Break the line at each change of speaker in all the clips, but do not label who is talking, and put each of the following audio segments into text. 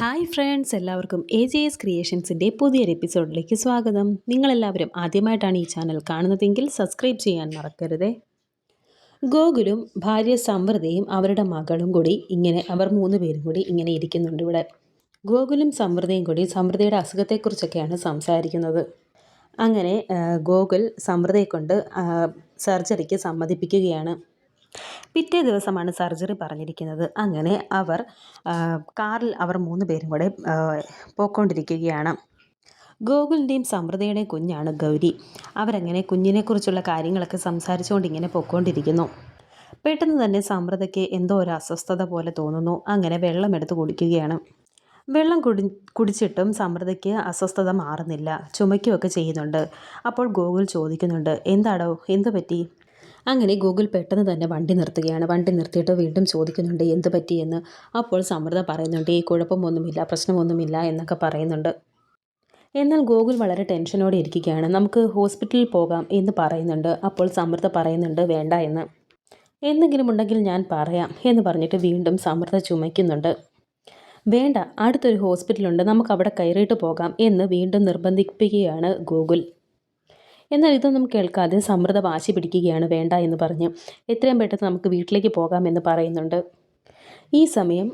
Hi friends എല്ലാവർക്കും A J S ക്രിയേഷൻസിന്റെ പുതിയൊരു എപ്പിസോഡിലേക്ക് സ്വാഗതം. നിങ്ങളെല്ലാവരും ആദ്യമായിട്ടാണ് ഈ ചാനൽ കാണുന്നതെങ്കിൽ സബ്സ്ക്രൈബ് ചെയ്യാൻ മറക്കരുത്. ഗോകുലും ഭാര്യ സമൃദ്ധയും അവരുടെ മകളും കൂടി ഇങ്ങനെ അവർ മൂന്ന് പേരും കൂടി ഇങ്ങനെ ഇരിക്കുന്നുണ്ട് ഇവിടെ. ഗോകുലും സമൃദ്ധയും കൂടി സമൃദ്ധയുടെ അസുഖത്തെക്കുറിച്ചൊക്കെയാണ് സംസാരിക്കുന്നത്. അങ്ങനെ ഗോകുൽ സമൃദ്ധയെ കൊണ്ട് സർജറിക്ക് സമ്മതിപ്പിക്കുകയാണ്. പിറ്റേ ദിവസമാണ് സർജറി പറഞ്ഞിരിക്കുന്നത്. അങ്ങനെ അവർ കാറിൽ അവർ മൂന്ന് പേരും കൂടെ പോയിക്കൊണ്ടിരിക്കുകയാണ്. ഗോകുലിന്റെയും സമൃദ്ധയുടെയും കുഞ്ഞാണ് ഗൗരി. അവരങ്ങനെ കുഞ്ഞിനെക്കുറിച്ചുള്ള കാര്യങ്ങളൊക്കെ സംസാരിച്ചുകൊണ്ട് ഇങ്ങനെ പൊയ്ക്കൊണ്ടിരിക്കുന്നു. പെട്ടെന്ന് തന്നെ സമൃദ്ധയ്ക്ക് എന്തോ ഒരു അസ്വസ്ഥത പോലെ തോന്നുന്നു. അങ്ങനെ വെള്ളം എടുത്ത് കുടിക്കുകയാണ്. വെള്ളം കുടി കുടിച്ചിട്ടും സമൃദ്ധയ്ക്ക് അസ്വസ്ഥത മാറുന്നില്ല. ചുമയ്ക്കുകയൊക്കെ ചെയ്യുന്നുണ്ട്. അപ്പോൾ ഗോകുൽ ചോദിക്കുന്നുണ്ട് എന്താടോ എന്തു പറ്റി അങ്ങനെ ഗൂഗിൾ പെട്ടെന്ന് തന്നെ വണ്ടി നിർത്തുകയാണ്. വണ്ടി നിർത്തിയിട്ട് വീണ്ടും ചോദിക്കുന്നുണ്ട് എന്ത് പറ്റിയെന്ന് അപ്പോൾ സമൃദ്ധ പറയുന്നുണ്ട് ഈ കുഴപ്പമൊന്നുമില്ല പ്രശ്നമൊന്നുമില്ല എന്നൊക്കെ പറയുന്നുണ്ട്. എന്നാൽ ഗോകുൽ വളരെ ടെൻഷനോടെ ഇരിക്കുകയാണ്. നമുക്ക് ഹോസ്പിറ്റലിൽ പോകാം എന്ന് പറയുന്നുണ്ട്. അപ്പോൾ സമൃദ്ധ പറയുന്നുണ്ട് വേണ്ട എന്ന്. എന്തെങ്കിലും ഉണ്ടെങ്കിൽ ഞാൻ പറയാം എന്ന് പറഞ്ഞിട്ട് വീണ്ടും സമൃദ്ധ ചുമയ്ക്കുന്നുണ്ട്. വേണ്ട അടുത്തൊരു ഹോസ്പിറ്റലുണ്ട് നമുക്ക് അവിടെ കയറിയിട്ട് പോകാം എന്ന് വീണ്ടും നിർബന്ധിപ്പിക്കുകയാണ് ഗൂഗിൾ. എന്നാൽ ഇതൊന്നും കേൾക്കാതെ സമൃദ്ധ വാശി പിടിക്കുകയാണ് വേണ്ട എന്ന് പറഞ്ഞ് എത്രയും പെട്ടെന്ന് നമുക്ക് വീട്ടിലേക്ക് പോകാമെന്ന് പറയുന്നുണ്ട്. ഈ സമയം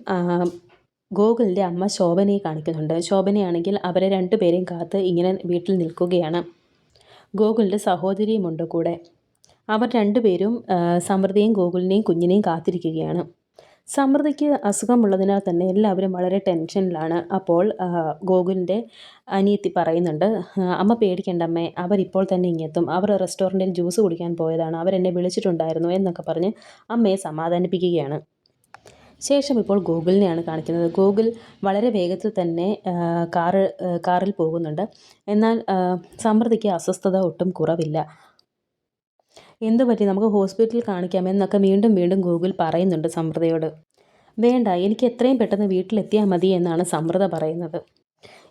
ഗോകുലിന്റെ അമ്മ ശോഭനയെ കാണിക്കുന്നുണ്ട്. ശോഭനയാണെങ്കിൽ അവരെ രണ്ടുപേരെയും കാത്ത് ഇങ്ങനെ വീട്ടിൽ നിൽക്കുകയാണ്. ഗോകുലിന്റെ സഹോദരിയുമുണ്ട് കൂടെ. അവർ രണ്ടുപേരും സമൃദ്ധിയും ഗോകുലിനെയും കുഞ്ഞിനെയും കാത്തിരിക്കുകയാണ്. സമൃദ്ധിക്ക് അസുഖമുള്ളതിനാൽ തന്നെ എല്ലാവരും വളരെ ടെൻഷനിലാണ്. അപ്പോൾ ഗോകുലിന്റെ അനിയത്തി പറയുന്നുണ്ട് അമ്മ പേടിക്കേണ്ട അമ്മേ അവരിപ്പോൾ തന്നെ ഇങ്ങെത്തും. അവർ റെസ്റ്റോറന്റിൽ ജ്യൂസ് കുടിക്കാൻ പോയതാണ്. അവരെന്നെ വിളിച്ചിട്ടുണ്ടായിരുന്നു എന്നൊക്കെ പറഞ്ഞ് അമ്മയെ സമാധാനിപ്പിക്കുകയാണ്. ശേഷം ഇപ്പോൾ ഗൂഗിളിനെയാണ് കാണിക്കുന്നത്. ഗൂഗിൾ വളരെ വേഗത്തിൽ തന്നെ കാറ് കാറിൽ പോകുന്നുണ്ട്. എന്നാൽ സമൃദ്ധിക്ക് അസ്വസ്ഥത ഒട്ടും കുറവില്ല. എന്ത് പറ്റി? നമുക്ക് ഹോസ്പിറ്റലിൽ കാണിക്കാമെന്നൊക്കെ വീണ്ടും വീണ്ടും ഗൂഗിൾ പറയുന്നുണ്ട് സമൃദ്ധയോട്. വേണ്ട എനിക്ക് എത്രയും പെട്ടെന്ന് വീട്ടിലെത്തിയാൽ മതി എന്നാണ് സമൃദ്ധ പറയുന്നത്.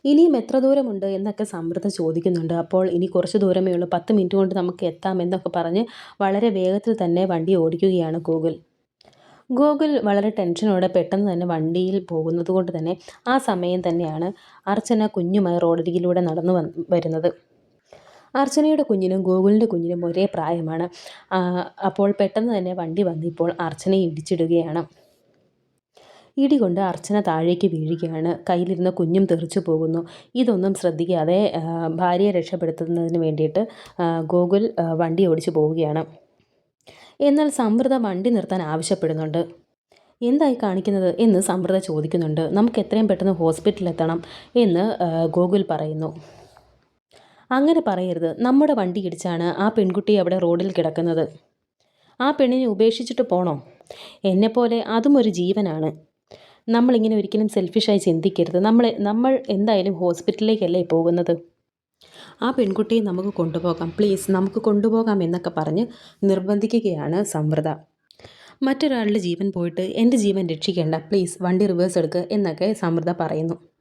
ഇനിയും എത്ര ദൂരമുണ്ട് എന്നൊക്കെ സമൃദ്ധ ചോദിക്കുന്നുണ്ട്. അപ്പോൾ ഇനി കുറച്ച് ദൂരമേ ഉള്ളൂ. പത്ത് മിനിറ്റ് കൊണ്ട് നമുക്ക് എത്താം എന്നൊക്കെ പറഞ്ഞ് വളരെ വേഗത്തിൽ തന്നെ വണ്ടി ഓടിക്കുകയാണ് ഗൂഗിൾ. ഗൂഗിൾ വളരെ ടെൻഷനോടെ പെട്ടെന്ന് തന്നെ വണ്ടിയിൽ പോകുന്നത് കൊണ്ട് തന്നെ ആ സമയം തന്നെയാണ് അർച്ചന കുഞ്ഞുമായി റോഡരികിലൂടെ നടന്നു വരുന്നത്. അർച്ചനയുടെ കുഞ്ഞിനും ഗോകുലിന്റെ കുഞ്ഞിനും ഒരേ പ്രായമാണ്. അപ്പോൾ പെട്ടെന്ന് തന്നെ വണ്ടി വന്ന് ഇപ്പോൾ അർച്ചനയെ ഇടിച്ചിടുകയാണ്. ഇടികൊണ്ട് അർച്ചന താഴേക്ക് വീഴുകയാണ്. കയ്യിലിരുന്ന കുഞ്ഞും തെറിച്ചു പോകുന്നു. ഇതൊന്നും ശ്രദ്ധിക്കാതെ ഭാര്യയെ രക്ഷപ്പെടുത്തുന്നതിന് വേണ്ടിയിട്ട് ഗോകുൽ വണ്ടി ഓടിച്ചു പോവുകയാണ്. എന്നാൽ സമൃദ്ധ വണ്ടി നിർത്താൻ ആവശ്യപ്പെടുന്നുണ്ട്. എന്തായി കാണിക്കുന്നത്? എന്ന് സമൃദ്ധ ചോദിക്കുന്നുണ്ട്. നമുക്ക് എത്രയും പെട്ടെന്ന് ഹോസ്പിറ്റലിൽ എത്തണം എന്ന് ഗോകുൽ പറയുന്നു. അങ്ങനെ പറയരുത്. നമ്മുടെ വണ്ടി ഇടിച്ചാണ് ആ പെൺകുട്ടി അവിടെ റോഡിൽ കിടക്കുന്നത്. ആ പെണ്ണിനെ ഉപേക്ഷിച്ചിട്ട് പോണോ? എന്നെപ്പോലെ അതും ഒരു ജീവനാണ്. നമ്മളിങ്ങനെ ഒരിക്കലും സെൽഫിഷായി ചിന്തിക്കരുത്. നമ്മൾ നമ്മൾ എന്തായാലും ഹോസ്പിറ്റലിലേക്കല്ലേ പോകുന്നത്? ആ പെൺകുട്ടിയെ നമുക്ക് കൊണ്ടുപോകാം. പ്ലീസ് നമുക്ക് കൊണ്ടുപോകാം എന്നൊക്കെ പറഞ്ഞ് നിർബന്ധിക്കുകയാണ് സമൃദ്ധ മറ്റൊരാളുടെ ജീവൻ പോയിട്ട് എന്റെ ജീവൻ രക്ഷിക്കേണ്ട. പ്ലീസ് വണ്ടി റിവേഴ്സ് എടുക്കുക എന്നൊക്കെ സമൃദ്ധ പറയുന്നു.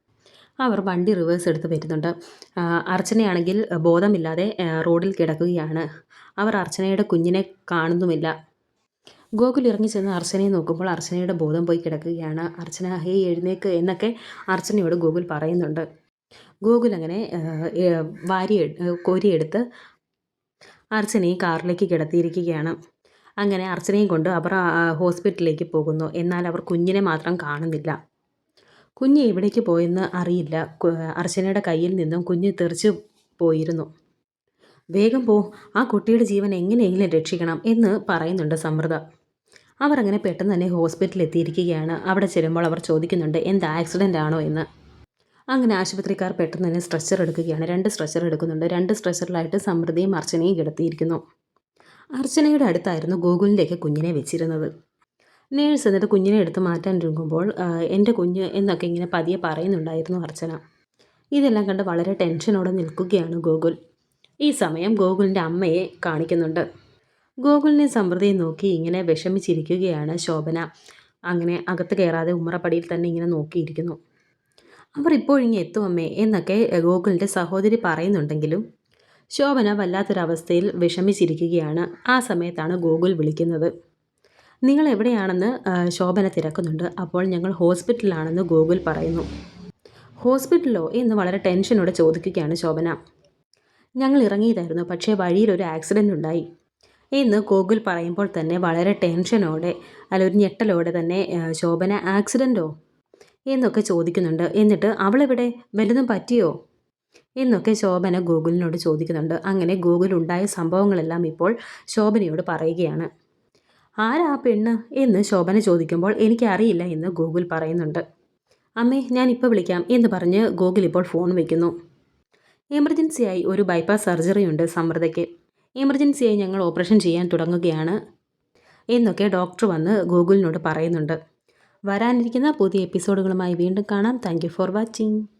അവർ വണ്ടി റിവേഴ്സ് എടുത്ത് വരുന്നുണ്ട്. അർച്ചനയാണെങ്കിൽ ബോധമില്ലാതെ റോഡിൽ കിടക്കുകയാണ്. അവർ അർച്ചനയുടെ കുഞ്ഞിനെ കാണുന്നുമില്ല. ഗോകുൽ ഇറങ്ങി ചെന്ന് അർച്ചനയെ നോക്കുമ്പോൾ അർച്ചനയുടെ ബോധം പോയി കിടക്കുകയാണ്. അർച്ചന ഹേ എഴുന്നേക്ക് എന്നൊക്കെ അർച്ചനയോട് ഗോകുൽ പറയുന്നുണ്ട്. ഗോകുൽ അങ്ങനെ വാരി കോരിയെടുത്ത് അർച്ചനയെ കാറിലേക്ക് കിടത്തിയിരിക്കുകയാണ്. അങ്ങനെ അർച്ചനയും കൊണ്ട് അവർ ഹോസ്പിറ്റലിലേക്ക് പോകുന്നു. എന്നാൽ അവർ കുഞ്ഞിനെ മാത്രം കാണുന്നില്ല. കുഞ്ഞ് എവിടേക്ക് പോയെന്ന് അറിയില്ല. അർച്ചനയുടെ കയ്യിൽ നിന്നും കുഞ്ഞ് തെറിച്ചു പോയിരുന്നു. വേഗം പോ ആ കുട്ടിയുടെ ജീവൻ എങ്ങനെയെങ്കിലും രക്ഷിക്കണം എന്ന് പറയുന്നുണ്ട് സമൃദ്ധ. അവർ അങ്ങനെ പെട്ടെന്ന് തന്നെ ഹോസ്പിറ്റലിൽ എത്തിയിരിക്കുകയാണ്. അവിടെ ചെല്ലുമ്പോൾ അവർ ചോദിക്കുന്നുണ്ട് എന്ത് ആക്സിഡന്റ് ആണോ എന്ന്? അങ്ങനെ ആശുപത്രിക്കാർ പെട്ടെന്ന് തന്നെ സ്ട്രെച്ചർ എടുക്കുകയാണ്. രണ്ട് സ്ട്രെച്ചർ എടുക്കുന്നുണ്ട്. രണ്ട് സ്ട്രെച്ചറിലായിട്ട് സമൃദ്ധിയും അർച്ചനയും കിടത്തിയിരിക്കുന്നു. അർച്ചനയുടെ അടുത്തായിരുന്നു ഗോകുലിന്റെയൊക്കെ കുഞ്ഞിനെ വെച്ചിരുന്നത്. നേഴ്സ് എന്നിട്ട് കുഞ്ഞിനെ എടുത്ത് മാറ്റാൻ ഒരുങ്ങുമ്പോൾ എന്റെ കുഞ്ഞ് എന്നൊക്കെ ഇങ്ങനെ പതിയെ പറയുന്നുണ്ടായിരുന്നു അർച്ചന. ഇതെല്ലാം കണ്ട് വളരെ ടെൻഷനോടെ നിൽക്കുകയാണ് ഗോകുൽ. ഈ സമയം ഗോകുലിന്റെ അമ്മയെ കാണിക്കുന്നുണ്ട്. ഗോകുലിനെ സമൃദ്ധിയെ നോക്കി ഇങ്ങനെ വിഷമിച്ചിരിക്കുകയാണ് ശോഭന. അങ്ങനെ അകത്ത് കയറാതെ ഉമ്മറപ്പടിയിൽ തന്നെ ഇങ്ങനെ നോക്കിയിരിക്കുന്നു. അവർ ഇപ്പോഴിങ്ങി എത്തും അമ്മേ എന്നൊക്കെ ഗോകുലിന്റെ സഹോദരി പറയുന്നുണ്ടെങ്കിലും ശോഭന വല്ലാത്തൊരവസ്ഥയിൽ വിഷമിച്ചിരിക്കുകയാണ്. ആ സമയത്താണ് ഗോകുൽ വിളിക്കുന്നത്. നിങ്ങൾ എവിടെയാണെന്ന് ശോഭന തിരക്കുന്നുണ്ട്. അപ്പോൾ ഞങ്ങൾ ഹോസ്പിറ്റലിലാണെന്ന് ഗൂഗിൾ പറയുന്നു. ഹോസ്പിറ്റലോ എന്ന് വളരെ ടെൻഷനോടെ ചോദിക്കുകയാണ് ശോഭന. ഞങ്ങൾ ഇറങ്ങിയതായിരുന്നു പക്ഷേ വഴിയിൽ ഒരു ആക്സിഡന്റ് ഉണ്ടായി. എന്ന് ഗൂഗിൾ പറയുമ്പോൾ തന്നെ വളരെ ടെൻഷനോടെ അല്ല ഒരു ഞെട്ടലോടെ തന്നെ ശോഭന ആക്സിഡന്റോ എന്നൊക്കെ ചോദിക്കുന്നുണ്ട്. എന്നിട്ട് അവളെവിടെ? വലുതും പറ്റിയോ? എന്നൊക്കെ ശോഭന ഗൂഗിളിനോട് ചോദിക്കുന്നുണ്ട്. അങ്ങനെ ഗൂഗിൾ ഉണ്ടായ സംഭവങ്ങളെല്ലാം ഇപ്പോൾ ശോഭനയോട് പറയുകയാണ്. ആരാ ആ പെണ്ണ് എന്ന് ശോഭന ചോദിക്കുമ്പോൾ എനിക്കറിയില്ല എന്ന് ഗൂഗിൾ പറയുന്നുണ്ട്. അമ്മേ ഞാൻ ഇപ്പോൾ വിളിക്കാം എന്ന് പറഞ്ഞ് ഗൂഗിൾ ഇപ്പോൾ ഫോൺ വയ്ക്കുന്നു എമർജൻസിയായി ഒരു ബൈപ്പാസ് സർജറി ഉണ്ട് സമൃദ്ധയ്ക്ക്. എമർജൻസിയായി ഞങ്ങൾ ഓപ്പറേഷൻ ചെയ്യാൻ തുടങ്ങുകയാണ് എന്നൊക്കെ ഡോക്ടർ വന്ന് ഗൂഗിളിനോട് പറയുന്നുണ്ട്. വരാനിരിക്കുന്ന പുതിയ എപ്പിസോഡുകളുമായി വീണ്ടും കാണാം. Thank for watching.